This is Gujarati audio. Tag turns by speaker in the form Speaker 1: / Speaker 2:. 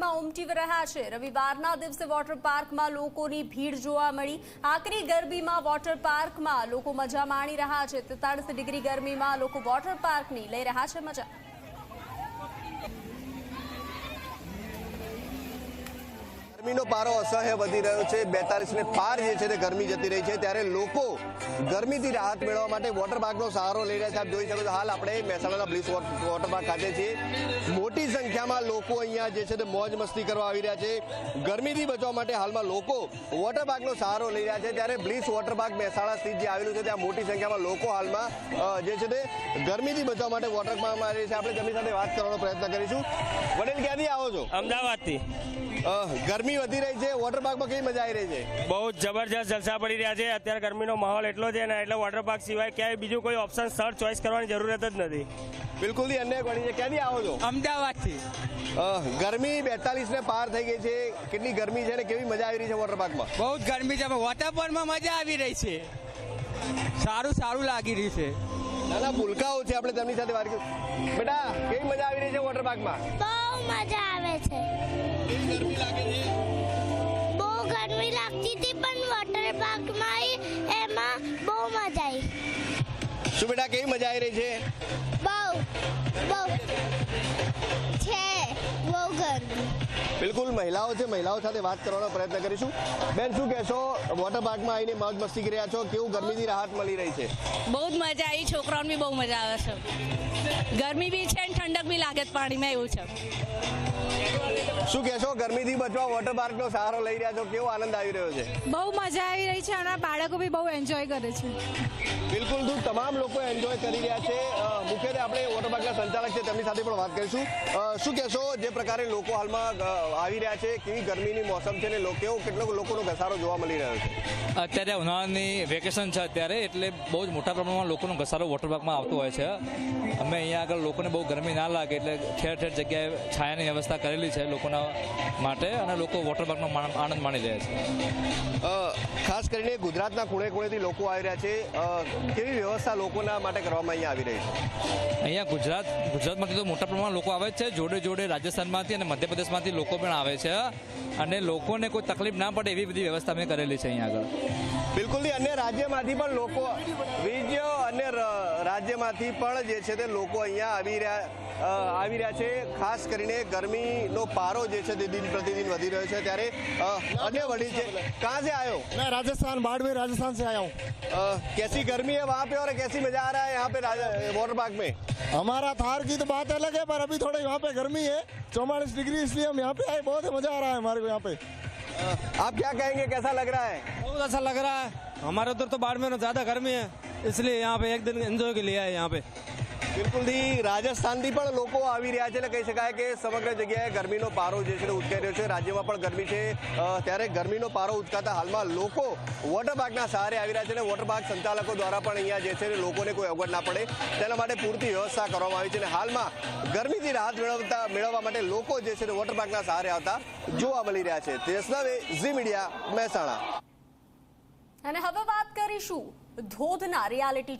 Speaker 1: પાર્કમાં ઉમટી રહ્યા છે. રવિવારના દિવસે વોટર પાર્કમાં લોકોની ભીડ જોવા મળી. આકરી ગરમીમાં વોટર પાર્કમાં લોકો મજા માણી રહ્યા છે. તેતાળીસ ડિગ્રી ગરમીમાં લોકો વોટર પાર્કની લઈ રહ્યા છે મજા.
Speaker 2: ગરમીનો પારો અસહ્ય વધી રહ્યો છે. બેતાલીસ ને પાર જે છે તે ગરમી જતી રહી છે. ત્યારે લોકો ગરમીથી રાહત મેળવવા માટે વોટર પાર્કનો સહારો લઈ રહ્યા છે. આપ જોઈ શકો છો હાલ આપણે મહેસાણાના બ્લીસ વોટર પાર્ક ખાતે છીએ. મોટી સંખ્યામાં લોકો અહીંયા જે છે તે મોજ મસ્તી કરવા આવી રહ્યા છે. ગરમીથી બચવા માટે હાલમાં લોકો વોટર પાર્કનો સહારો લઈ રહ્યા છે. ત્યારે બ્લીસ વોટર પાર્ક મહેસાણા સ્થિત જે આવેલું છે ત્યાં મોટી સંખ્યામાં લોકો હાલમાં જે છે તે ગરમીથી બચવા માટે વોટર પાર્કમાં આવી રહ્યા છે. આપણે તેમની સાથે વાત કરવાનો પ્રયત્ન કરીશું. વડીલ ક્યાંથી આવો છો?
Speaker 3: અમદાવાદથી.
Speaker 2: અ, ગરમી વધી રહી છે વોટર પાર્કમાં કેવી મજા આવી રહી છે?
Speaker 3: બહુ જબરજસ્ત જલસા પડી રહ્યા છે. અત્યારે ગરમીનો માહોલ એટલો છે ને એટલે વોટર પાર્ક સિવાય ક્યાંય બીજું કોઈ ઓપ્શન સ્થળ ચોઈસ કરવાની જરૂરત જ નથી.
Speaker 2: બિલકુલથી અન્ય વળી છે. ક્યાંથી આવો છો?
Speaker 4: અમદાવાદથી.
Speaker 2: અ, ગરમી બેતાલીસ ને પાર થઈ ગઈ છે. કેટલી ગરમી છે ને કેવી મજા આવી રહી છે વોટર પાર્કમાં
Speaker 4: બહુ જ ગરમી છે. વોટરફોલમાં મજા આવી રહી છે. સારું સારું લાગી રહ્યું છે.
Speaker 2: નાના ભૂલકાઓ છે. આપણે તેમની સાથે વાત કરી બેટા કેવી મજા આવી રહી છે વોટર પાર્કમાં
Speaker 5: બહુ મજા આવે છે. બહુ મજા આવી.
Speaker 2: શું બેટા કેવી મજા આવી રહી છે?
Speaker 5: બહુ બહુ. છે
Speaker 2: બિલકુલ મહિલાઓ છે મહિલાઓ સાથે વાત કરવાનો પ્રયત્ન કરીશું. બેન શું કહેશો? વોટર પાર્કમાં આવીને મોજ મસ્તી કરી રહ્યા છો? કેવું ગરમીથી રાહત મળી રહી છે?
Speaker 6: બહુ જ મજા આવી. છોકરાઓને બી બહુ મજા આવે છે. ગરમી બી છે અને ઠંડક બી લાગે પાણીમાં એવું છે.
Speaker 2: શું કહેશો? ગરમીથી બચવા વોટર પાર્કનો સહારો લઈ રહ્યા છો? કેવો આનંદ આવી રહ્યો છે?
Speaker 7: બહુ મજા આવી રહી છે અને બાળકો બી બહુ એન્જોય કરે છે.
Speaker 2: બિલકુલ દૂર તમામ લોકો એન્જોય કરી રહ્યા છે. મુખ્યત્વે આપણે વોટર પાર્કના સંચાલક છે તેમની સાથે પણ વાત કરીશું. શું કહેશો? જે પ્રકારે લોકો હાલમાં આવી રહ્યા છે કેવી ગરમીની મોસમ છે ને કેવો કેટલો લોકોનો ઘસારો જોવા મળી રહ્યો છે.
Speaker 8: અત્યારે ઉનાળાની વેકેશન છે અત્યારે એટલે બહુ જ મોટા પ્રમાણમાં લોકોનો ઘસારો વોટર પાર્કમાં આવતો હોય છે. અમે અહીંયા આગળ લોકોને બહુ ગરમી ના લાગે એટલે ઠેર ઠેર જગ્યાએ છાયાની વ્યવસ્થા કરેલી છે લોકોના માટે અને લોકો વોટર પાર્કનો આનંદ માણી રહ્યા છે.
Speaker 2: ખાસ કરીને ગુજરાતના ખૂણે ખૂણેથી લોકો આવી રહ્યા છે. કેવી વ્યવસ્થા લોકોના માટે કરવામાં અહીંયા આવી રહી છે?
Speaker 8: અહીંયા ગુજરાત ગુજરાતમાંથી તો મોટા પ્રમાણમાં લોકો આવે જ છે. જોડે જોડે રાજસ્થાનમાંથી અને મધ્યપ્રદેશમાંથી લોકો પણ આવે છે અને લોકોને કોઈ તકલીફ ના પડે એવી બધી વ્યવસ્થા અમે કરેલી છે અહીંયા આગળ.
Speaker 2: બિલકુલ અન્ય રાજ્યમાંથી પણ લોકો વીજ અન્ય રાજ્યમાંથી પણ જે છે તે લોકો અહીંયા આવી રહ્યા આવી રહ્યા છે ખાસ કરીને ગરમીનો પારો જે છે તે દિન પ્રતિદિન વધી રહ્યો છે ત્યારે અ, અન્ય વડીલ છે કહાં से आए हो
Speaker 9: मैं राजस्थान बाड़मेर राजस्थान से आया हूँ
Speaker 2: अ, कैसी गर्मी है वहाँ पे और कैसी मजा आ रहा है यहाँ पे राजा- वाटर पार्क में
Speaker 9: हमारा थार की तो बात अलग है पर अभी थोड़े यहाँ पे गर्मी है चौवालीस डिग्री इसलिए हम यहाँ पे आए बहुत मजा आ रहा है हमारे को यहाँ पे
Speaker 2: अ, आप क्या कहेंगे कैसा लग रहा है
Speaker 4: बहुत अच्छा लग रहा है हमारे उधर तो बाड़मेर में ज़्यादा गर्मी है इसलिए यहाँ पे एक दिन एंजॉय के लिए आए यहाँ पे
Speaker 2: બિલકુલથી રાજસ્થાનથી પણ લોકો આવી રહ્યા છે એટલે કહી શકાય કે સમગ્ર જગ્યાએ ગરમીનો પારો જે છે ઉચકાઈ રહ્યો છે. રાજ્યમાં પણ ગરમી છે. ત્યારે ગરમીનો પારો ઉચકાતા હાલમાં લોકો વોટર પાર્કના સહારે આવી રહ્યા છે અને વોટર પાર્ક સંચાલકો દ્વારા પણ અહીંયા જે છે લોકોને કોઈ અગવડ ના પડે. તેના માટે પૂરતી વ્યવસ્થા કરવામાં આવી છે અને હાલમાં ગરમીથી રાહત મેળવતા, મેળવવા માટે લોકો જે છે વોટર પાર્કના સહારે આવતા જોવા મળી રહ્યા છે. તેજસ ઝી મીડિયા મહેસાણા.
Speaker 1: અને હવે વાત કરીશું ધોધના રિયાલિટી